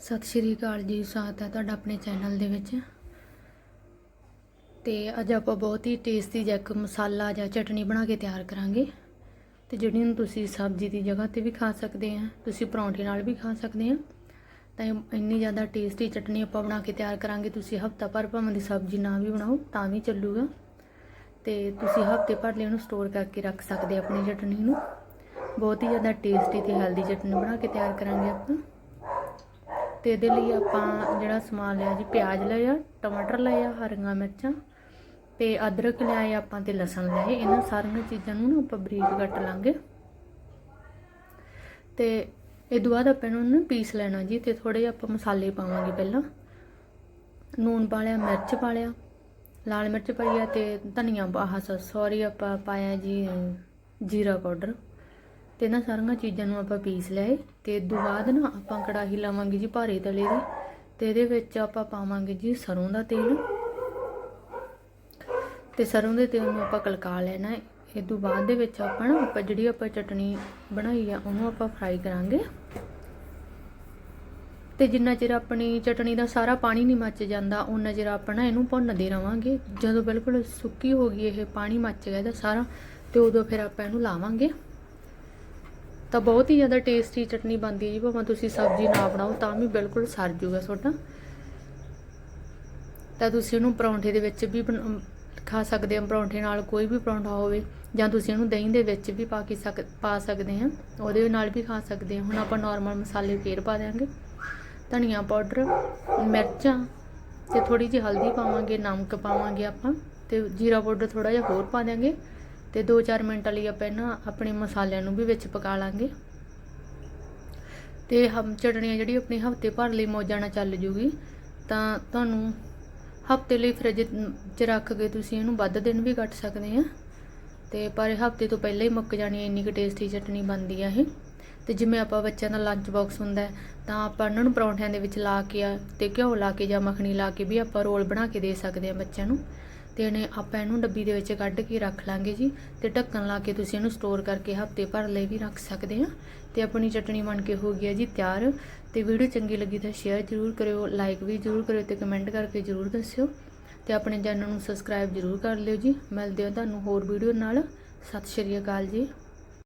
ਸਤਿ ਸ਼੍ਰੀ ਅਕਾਲ ਜੀ, ਸਵਾਗਤ ਹੈ ਤੁਹਾਡਾ ਆਪਣੇ ਚੈਨਲ ਦੇ ਵਿੱਚ। ਤੇ ਅੱਜ ਆਪਾਂ ਬਹੁਤ ਹੀ ਟੇਸਟੀ ਜਿਹਾ ਇੱਕ ਮਸਾਲਾ ਜਾਂ ਚਟਨੀ ਬਣਾ ਕੇ ਤਿਆਰ ਕਰਾਂਗੇ। ਤੇ ਜਿਹੜੀ ਨੂੰ ਤੁਸੀਂ ਸਬਜ਼ੀ ਦੀ ਜਗ੍ਹਾ ਤੇ ਵੀ ਖਾ ਸਕਦੇ ਆ, ਤੁਸੀਂ ਪਰੌਂਠੇ ਨਾਲ ਵੀ ਖਾ ਸਕਦੇ ਆ। ਤਾਂ ਇਹ ਇੰਨੀ ਜ਼ਿਆਦਾ ਟੇਸਟੀ ਚਟਨੀ ਆਪਾਂ ਬਣਾ ਕੇ ਤਿਆਰ ਕਰਾਂਗੇ, ਤੁਸੀਂ ਹਫਤਾ ਭਰ ਭਾਵੇਂ ਦੀ ਸਬਜ਼ੀ ਨਾ ਵੀ ਬਣਾਓ, ਤਾਂ ਵੀ ਚੱਲੂਗਾ। ਤੇ ਤੁਸੀਂ ਹਫ਼ਤੇ ਭਰ ਲਈ ਉਹਨੂੰ ਸਟੋਰ ਕਰਕੇ ਰੱਖ ਸਕਦੇ ਆਪਣੀ ਚਟਨੀ ਨੂੰ। ਬਹੁਤ ਹੀ ਜ਼ਿਆਦਾ ਟੇਸਟੀ ਤੇ ਹੈਲਦੀ ਚਟਨੀ ਬਣਾ ਕੇ ਤਿਆਰ ਕਰਾਂਗੇ ਆਪਾਂ। ਤੇ ਇਹਦੇ ਲਈ ਆਪਾਂ ਜਿਹੜਾ ਸਮਾਨ ਲਿਆ ਜੀ, ਪਿਆਜ਼ ਲਿਆ, ਟਮਾਟਰ ਲਿਆ, ਹਰੀਆਂ ਮਿਰਚਾਂ ਤੇ ਅਦਰਕ ਲਿਆਏ ਆਪਾਂ ਤੇ ਲਸਣ ਲਿਆ ਇਹਨਾਂ ਸਾਰੀਆਂ ਚੀਜ਼ਾਂ ਨੂੰ ਨਾ ਆਪਾਂ ਬਰੀਕ ਕੱਟ ਲਾਂਗੇ। ਤੇ ਇਹ ਤੋਂ ਬਾਅਦ ਆਪਾਂ ਇਹਨੂੰ ਨਾ ਪੀਸ ਲੈਣਾ ਜੀ ਤੇ ਥੋੜੇ ਜਿਹਾ ਆਪਾਂ ਮਸਾਲੇ ਪਾਵਾਂਗੇ ਪਹਿਲਾਂ। ਨੂਨ ਪਾ ਲਿਆ, ਮਿਰਚ ਪਾ ਲਿਆ, ਲਾਲ ਮਿਰਚ ਪਾਈ ਆ ਤੇ ਧਨੀਆ ਆਹ ਸੌਰੀ ਆਪਾਂ ਪਾਇਆ ਜੀ ਜੀਰਾ ਪਾਊਡਰ। ਤੇ ਨਾ ਸਾਰੀਆਂ ਚੀਜ਼ਾਂ ਨੂੰ ਆਪਾਂ ਪੀਸ ਲਏ ਤੇ ਤੋਂ ਬਾਅਦ ਨਾ ਆਪਾਂ ਕੜਾਹੀ ਲਾਵਾਂਗੇ ਜੀ ਭਾਰੇ ਤਲੇ ਦੀ। ਤੇ ਇਹਦੇ ਵਿੱਚ ਆਪਾਂ ਪਾਵਾਂਗੇ ਜੀ ਸਰੋਂ ਦਾ ਤੇਲ। ਤੇ ਸਰੋਂ ਦੇ ਤੇਲ ਨੂੰ ਆਪਾਂ ਕਲਕਾ ਲੈਣਾ ਹੈ ਇਹ ਤੋਂ ਬਾਅਦ ਦੇ ਵਿੱਚ ਆਪਾਂ ਨਾ ਆਪਾਂ ਜਿਹੜੀ ਆਪਾਂ ਚਟਣੀ ਬਣਾਈ ਆ, ਉਹਨੂੰ ਆਪਾਂ ਫਰਾਈ ਕਰਾਂਗੇ। ਤੇ ਜਿੰਨਾ ਚਿਰ ਆਪਣੀ ਚਟਣੀ ਦਾ ਸਾਰਾ ਪਾਣੀ ਨਹੀਂ ਮੱਚ ਜਾਂਦਾ ਉਹਨਾਂ ਚਿਰ ਆਪਾਂ ਨਾ ਇਹਨੂੰ ਭੁੰਨਦੇ ਰਵਾਂਗੇ। ਜਦੋਂ ਬਿਲਕੁਲ ਸੁੱਕੀ ਹੋ ਗਈ, ਇਹ ਪਾਣੀ ਮੱਚ ਗਿਆ ਇਹਦਾ ਸਾਰਾ, ਤੇ ਉਦੋਂ ਫਿਰ ਆਪਾਂ ਇਹਨੂੰ ਲਾਵਾਂਗੇ। ਤਾਂ ਬਹੁਤ ਹੀ ਜ਼ਿਆਦਾ ਟੇਸਟੀ ਚਟਨੀ ਬਣਦੀ ਹੈ ਜੀ, ਭਾਵੇਂ ਤੁਸੀਂ ਸਬਜ਼ੀ ਨਾ ਬਣਾਓ, ਤਾਂ ਵੀ ਬਿਲਕੁਲ ਸਰ ਜੂਗਾ ਤੁਹਾਡਾ। ਤਾਂ ਤੁਸੀਂ ਉਹਨੂੰ ਪਰੌਂਠੇ ਦੇ ਵਿੱਚ ਵੀ ਬਣ- ਖਾ ਸਕਦੇ ਹੋ, ਪਰੌਂਠੇ ਨਾਲ ਕੋਈ ਵੀ ਪਰੌਂਠਾ ਹੋਵੇ, ਜਾਂ ਤੁਸੀਂ ਉਹਨੂੰ ਦਹੀਂ ਦੇ ਵਿੱਚ ਵੀ ਪਾ ਕੇ ਸਕ, ਪਾ ਸਕਦੇ ਹਾਂ, ਉਹਦੇ ਨਾਲ ਵੀ ਖਾ ਸਕਦੇ ਹਾਂ। ਹੁਣ ਆਪਾਂ ਨਾਰਮਲ ਮਸਾਲੇ ਫੇਰ ਪਾ ਦਿਆਂਗੇ। ਧਨੀਆ ਪਾਊਡਰ, ਮਿਰਚਾਂ ਤੇ ਥੋੜੀ ਜਿਹੀ ਹਲਦੀ ਪਾਵਾਂਗੇ, ਨਮਕ ਪਾਵਾਂਗੇ ਆਪਾਂ, ਤੇ ਜੀਰਾ ਪਾਊਡਰ ਥੋੜਾ ਜਿਹਾ ਹੋਰ ਪਾ ਦਿਆਂਗੇ। ਤੇ 2-4 ਮਿੰਟ ਲਈ ਆਪਾਂ ਇਹਨਾਂ ਆਪਣੇ ਮਸਾਲਿਆਂ ਨੂੰ ਵੀ ਵਿੱਚ ਪਕਾ ਲਾਂਗੇ। ਤੇ ਹਮ ਚਟਣੀਆਂ ਜਿਹੜੀ ਆਪਣੀ ਹਫ਼ਤੇ ਭਰ ਲਈ ਮੌਜਾਂ ਨਾਲ ਚੱਲ ਜੂਗੀ, ਤਾਂ ਤੁਹਾਨੂੰ ਹਫ਼ਤੇ ਲਈ ਫ੍ਰਿਜ 'ਚ ਰੱਖ ਕੇ ਤੁਸੀਂ ਇਹਨੂੰ ਵੱਧ ਦਿਨ ਵੀ ਕੱਟ ਸਕਦੇ ਆ। ਤੇ ਪਰ ਹਫ਼ਤੇ ਤੋਂ ਪਹਿਲਾਂ ਹੀ ਮੁੱਕ ਜਾਣੀ ਇੰਨੀ ਕੁ ਟੇਸਟੀ ਚਟਨੀ ਬਣਦੀ ਆ ਇਹ। ਤੇ ਜਿਵੇਂ ਆਪਾਂ ਬੱਚਿਆਂ ਦਾ ਲੰਚ ਬਾਕਸ ਹੁੰਦਾ ਤਾਂ ਆਪਾਂ ਉਹਨਾਂ ਨੂੰ ਪਰੌਂਠਿਆਂ ਦੇ ਵਿੱਚ ਲਾ ਕੇ ਆ ਤੇ ਘਿਓ ਲਾ ਕੇ ਜਾਂ ਮੱਖਣੀ ਲਾ ਕੇ ਵੀ ਆਪਾਂ ਰੋਲ ਬਣਾ ਕੇ ਦੇ ਸਕਦੇ ਆ ਬੱਚਿਆਂ ਨੂੰ। ਤੇ ਇਹਨੇ ਆਪਾਂ ਇਹਨੂੰ ਡੱਬੀ ਦੇ ਵਿੱਚ ਕੱਢ ਕੇ ਰੱਖ ਲਾਂਗੇ ਜੀ ਤੇ ਢੱਕਣ ਲਾ ਕੇ ਤੁਸੀਂ ਇਹਨੂੰ ਸਟੋਰ ਕਰਕੇ ਹਫ਼ਤੇ ਭਰ ਲਈ ਵੀ ਰੱਖ ਸਕਦੇ ਆ। ਤੇ ਆਪਣੀ ਚਟਣੀ ਬਣ ਕੇ ਹੋ ਗਈ ਹੈ ਜੀ ਤਿਆਰ। ਤੇ ਵੀਡੀਓ ਚੰਗੀ ਲੱਗੀ ਤਾਂ ਸ਼ੇਅਰ ਜ਼ਰੂਰ ਕਰਿਓ ਲਾਈਕ ਵੀ ਜ਼ਰੂਰ ਕਰਿਓ ਤੇ ਕਮੈਂਟ ਕਰਕੇ ਜ਼ਰੂਰ ਦੱਸਿਓ। ਤੇ ਆਪਣੇ ਚੈਨਲ ਨੂੰ ਸਬਸਕ੍ਰਾਈਬ ਜ਼ਰੂਰ ਕਰ ਲਿਓ ਜੀ। ਮਿਲਦੇ ਹਾਂ ਤੁਹਾਨੂੰ ਹੋਰ ਵੀਡੀਓ ਨਾਲ। ਸਤਿ ਸ਼੍ਰੀ ਅਕਾਲ ਜੀ।